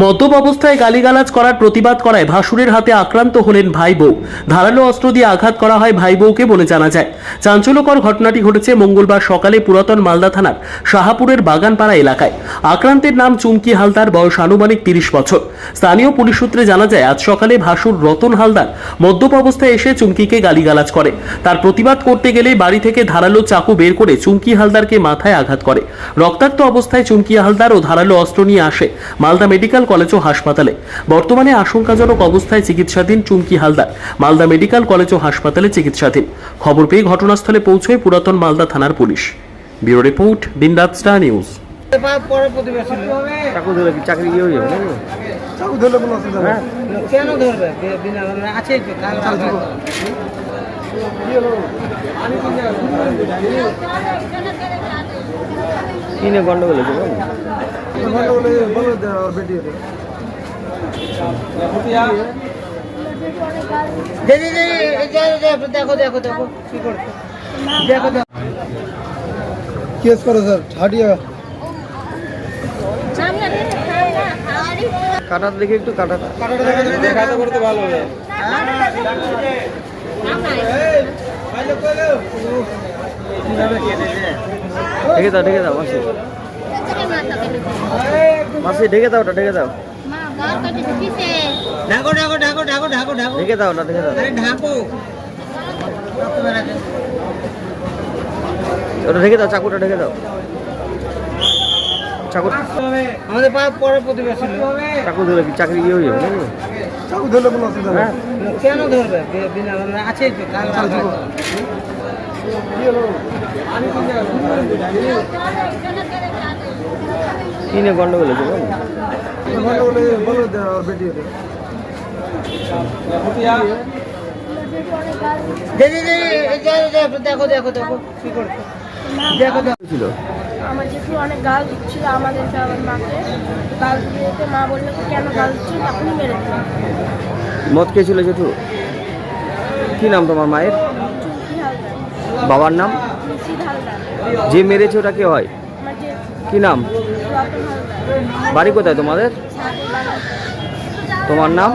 মদ্যপ অবস্থায় গালিগালাজ করার প্রতিবাদ করায় ভাসুরের হাতে আক্রান্ত হলেন ভাই বউ ধারালো অস্ত্র দিয়ে আঘাত করা হয় ভাই বউকে বলে জানা যায়। চাঞ্চল্যকর ঘটনাটি ঘটেছে মঙ্গলবার সকালে পুরাতন মালদা থানার শাহাপুরের বাগানপাড়া এলাকায়। আক্রান্তের নাম চুমকি হালদার, বয়স আনুমানিক তিরিশ বছর। স্থানীয় পুলিশ সূত্রে জানা যায়, আজ সকালে ভাসুর রতন হালদার মদ্যপ অবস্থায় এসে চুমকিকে গালিগালাজ করে। তার প্রতিবাদ করতে গেলে বাড়ি থেকে ধারালো চাকু বের করে চুমকি হালদারকে মাথায় আঘাত করে। রক্তাক্ত অবস্থায় চুমকি হালদার ও ধারালো অস্ত্র নিয়ে আসে। মালদা মেডিকেল কলেজ ও হাসপাতালে। বর্তমানে আশঙ্কাজনক অবস্থায় চিকিৎসাধীন চুমকি হালদার মালদা মেডিকেল কলেজ ও হাসপাতালে চিকিৎসাধীন। খবর পেয়ে ঘটনাস্থলে পৌঁছয় পুরাতন মালদা থানার police. Bureau report Dinraat star news. চাকরি ইয়ে হয়ে যাবে। চাকু ধরলে কোনো অসুবিধা নেই কেন ধরবে আছেই তো। কি নিয়ে গন্ডগোল হয়েছে দেখো দেখো দেখো কি করছে? দেখো দেখো। কেস করো স্যার হাটিয়া। কাটাটা দেখে একটু কাটাটা করতে ভালো হবে। ঢেকে দাও ঢেকে দাও মাসি। মাসি ঢেকে দাও ওটা ঢেকে দাও। ঢাকো ঢাকো ঢাকো ঢাকো ঢাকো ঢাকো। ঢেকে দাও ওটা ঢেকে দাও। আরে ঢাকো। ওটা ঢেকে দাও চাকুটা ঢেকে দাও। চাকু আমাদের পা- পরে প্রতিবেশী লোক। চাকু ধরে কি? চাকরি ইয়ে হয়ে যাবে চাকু ধরলে কোনো অসুবিধা নেই হ্যাঁ। কেন ধরবে? বিনা কারণে? তো কাল রাতে। কি গন্ডগোল হয়েছে দেখো দেখো দেখো কি করছে। দেখো দেখো। আমার জেঠু অনেক গাল দিচ্ছিল আমাদেরকে আমার মাকে। গাল দিতে মা বলল "তুই কেন গাল তখনই মেরে দিল মদ খেয়েছিল জেঠু? কি নাম তোমার মায়ের? বাবার নাম? যে মেরেছে ওটা কে হয়? কি নাম? বাড়ি কোথায় তোমাদের? তোমার নাম?